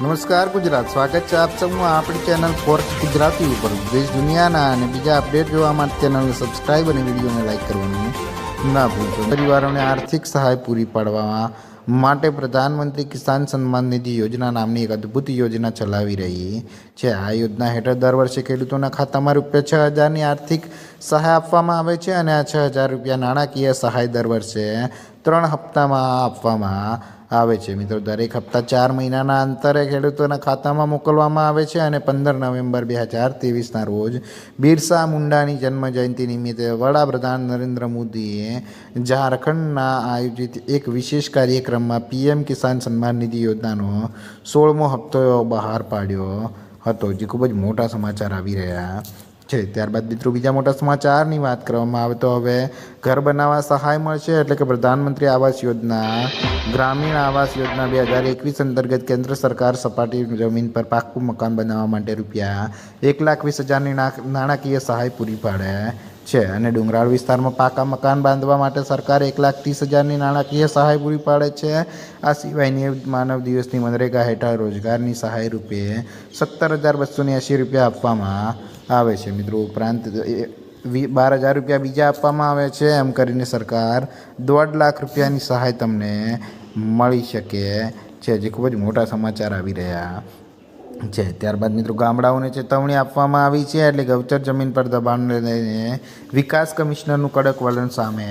નમસ્કાર, ગુજરાત. સ્વાગત છે આપ સૌનું આપણી ચેનલ ફોર્થ ગુજરાતી ઉપર. દેશ દુનિયાના અને બીજા અપડેટ જોવા માટે ચેનલને સબસ્ક્રાઇબ અને વિડીયોને લાઇક કરવાનું ના ભૂલશો. પરિવારોને આર્થિક સહાય પૂરી પાડવામાં માટે પ્રધાનમંત્રી કિસાન સન્માન નિધિ યોજના નામની એક અદ્ભુત યોજના ચલાવી રહી છે. આ યોજના હેઠળ દર વર્ષે ખેડૂતોના ખાતામાં રૂપિયા છ હજારની આર્થિક સહાય આપવામાં આવે છે અને આ છ હજાર રૂપિયા નાણાકીય સહાય દર વર્ષે ત્રણ હપ્તામાં આપવામાં આવે છે. મિત્રો, દરેક હપ્તા ચાર મહિનાના અંતરે ખેડૂતોના ખાતામાં મોકલવામાં આવે છે અને પંદર નવેમ્બર બે હજાર ત્રેવીસના રોજ બિરસા મુંડાની જન્મ જયંતિ નિમિત્તે વડાપ્રધાન નરેન્દ્ર મોદીએ ઝારખંડના આયોજિત એક વિશેષ કાર્યક્રમમાં પીએમ કિસાન સન્માન નિધિ યોજનાનો સોળમો હપ્તો બહાર પાડ્યો હતો. જે ખૂબ જ મોટા સમાચાર આવી રહ્યા છે. ત્યારબાદ મિત્રો, બીજા મોટા સમાચારની વાત કરવામાં આવે તો હવે ઘર બનાવવા સહાય મળશે એટલે કે પ્રધાનમંત્રી આવાસ યોજના ગ્રામીણ આવાસ યોજના બે હજાર એકવીસ અંતર્ગત કેન્દ્ર સરકાર સપાટી જમીન પર પાક્કું મકાન બનાવવા માટે રૂપિયા એક લાખ વીસ હજારની નાણાકીય સહાય પૂરી પાડે છે અને ડુંગરાળ વિસ્તારમાં પાકા મકાન બાંધવા માટે સરકાર એક લાખ ત્રીસ હજારની નાણાકીય સહાય પૂરી પાડે છે. આ સિવાયની માનવ દિવસની મનરેગા હેઠળ રોજગારની સહાય રૂપે સત્તર હજાર બસોને એંશી રૂપિયા આપવામાં આવે છે. મિત્રો, ઉપરાંત બાર હજાર રૂપિયા બીજા આપવામાં આવે છે. એમ કરીને સરકાર દોઢ લાખ રૂપિયાની સહાય તમને મળી શકે છે, જે ખૂબ જ મોટા સમાચાર આવી રહ્યા છે. ત્યારબાદ મિત્રો ગામડાઓને ચેતવણી આપવામાં આવી છે, એટલે ગૌચર જમીન પર દબાણને લઈને વિકાસ કમિશનરનું કડક વલણ સામે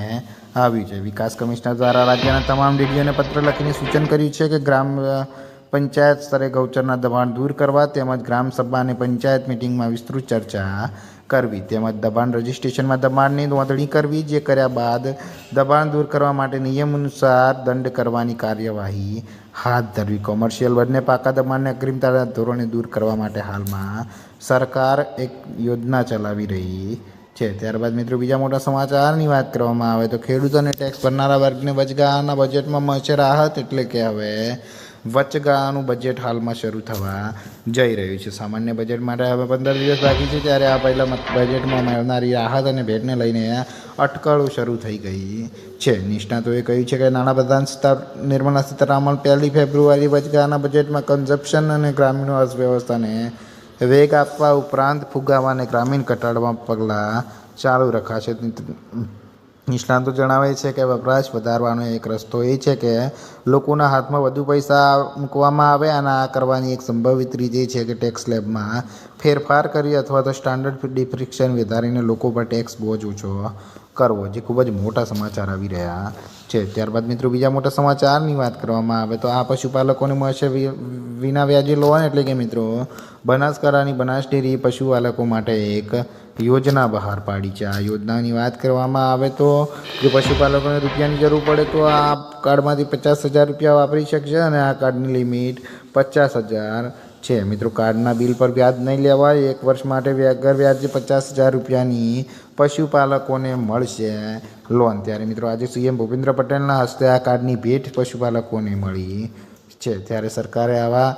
આવ્યું છે. વિકાસ કમિશનર દ્વારા રાજ્યના તમામ ડીડીઓને પત્ર લખીને સૂચન કર્યું છે કે ગ્રામ પંચાયત સ્તરે ગૌચરના દબાણ દૂર કરવા તેમજ ગ્રામસભા અને પંચાયત મિટિંગમાં વિસ્તૃત ચર્ચા કરવી તેમજ દબાણ રજિસ્ટ્રેશનમાં દબાણની નોંધણી કરવી જે કર્યા બાદ દબાણ દૂર કરવા માટે નિયમ અનુસાર દંડ કરવાની કાર્યવાહી હાથ ધરવી. કોમર્શિયલ વર્ગને પાકા દબાણને અગ્રિમતા ધોરણે દૂર કરવા માટે હાલમાં સરકાર એક યોજના ચલાવી રહી છે. ત્યારબાદ મિત્રો બીજા મોટા સમાચારની વાત કરવામાં આવે તો ખેડૂતોને ટેક્સ ભરનારા વર્ગને વચગાળાના બજેટમાં મળશે રાહત એટલે કે હવે વચગાળાનું બજેટ હાલમાં શરૂ થવા જઈ રહ્યું છે. સામાન્ય બજેટ માટે હવે પંદર દિવસ બાકી છે ત્યારે આ પહેલાં બજેટમાં મળનારી રાહત અને ભેટને લઈને અટકળો શરૂ થઈ ગઈ છે. નિષ્ણાતોએ કહ્યું છે કે નાણાપ્રધાન નિર્મલા સીતારામન પહેલી ફેબ્રુઆરી વચગાળાના બજેટમાં કન્ઝપ્શન અને ગ્રામીણ અર્થવ્યવસ્થાને વેગ આપવા ઉપરાંત ફુગાવા અને ગ્રામીણ ઘટાડવા પગલાં ચાલુ રખાશે. નિષ્ણાતો જણાવે છે કે વપરાશ વધારવાનો એક રસ્તો એ છે કે લોકોના હાથમાં વધુ પૈસા મૂકવામાં આવે અને આ કરવાની એક સંભવિત રીત એ છે કે ટેક્સ સ્લેબમાં ફેરફાર કરી અથવા તો સ્ટાન્ડર્ડ ડિફ્રિક્શન વધારીને લોકો પર ટેક્સ બોજ ઓછો કરવો, જે ખૂબ જ મોટા સમાચાર આવી રહ્યા છે. ત્યારબાદ મિત્રો બીજા મોટા સમાચારની વાત કરવામાં આવે તો આ પશુપાલકોને મળશે વિના વ્યાજે લોન એટલે કે મિત્રો બનાસકારાની બનાસ ડેરી પશુપાલકો માટે એક યોજના બહાર પાડી છે. આ યોજનાની વાત કરવામાં આવે તો જો પશુપાલકોને રૂપિયાની જરૂર પડે તો આ કાર્ડમાંથી પચાસ હજાર રૂપિયા વાપરી શકશે અને આ કાર્ડની લિમિટ પચાસ હજાર છે. મિત્રો, કાર્ડના બિલ પર વ્યાજ નહીં લેવાય. એક વર્ષ માટે વ્યાગર વ્યાજે પચાસ હજાર રૂપિયાની પશુપાલકોને મળશે લોન. ત્યારે મિત્રો, આજે સીએમ ભૂપેન્દ્ર પટેલના હસ્તે આ કાર્ડની ભેટ પશુપાલકોને મળી છે. ત્યારે સરકારે આવા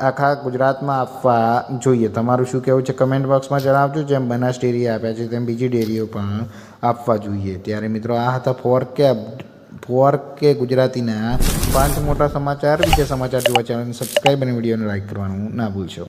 આખા ગુજરાતમાં આપવા જોઈએ. તમારું શું કહેવું છે? કમેન્ટ બોક્સમાં જણાવજો. જેમ બનાસ ડેરી આપ્યા છે, તેમ બીજી ડેરીઓ પણ આપવા જોઈએ. ત્યારે મિત્રો, આ હતા ફોર કે ફોર કે ગુજરાતીના પાંચ મોટા સમાચાર. બીજા સમાચાર જોવા ચેનલને સબસ્ક્રાઈબ અને વિડીયોને લાઇક કરવાનું ના ભૂલશો.